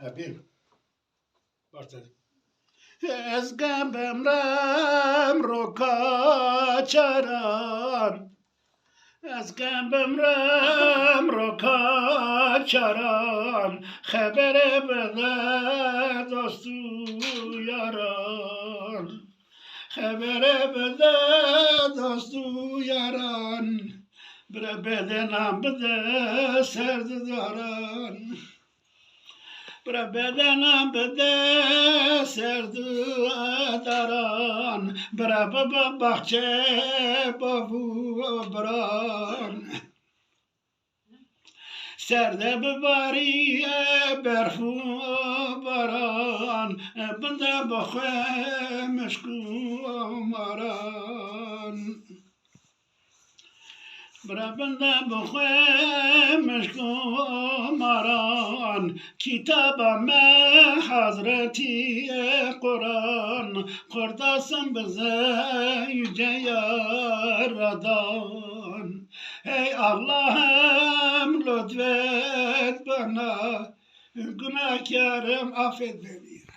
Bir. Başladı. Ez gembemrem roka çaran. Ez gembemrem roka çaran. Habere bede dostu yaran. Habere bede dostu yaran. Bre bedenam bede serdi daran بدنم بده سرداران بر بابا بخچه بابو بران سرده بباری برخو بران بنده بخو مشکو مران Binde bakhe meşku maran Kitaba me hazreti Kur'an. Kurdasın bize yüce yaradan. Ey Allah'ım lütfet bana Günahkarım affet beni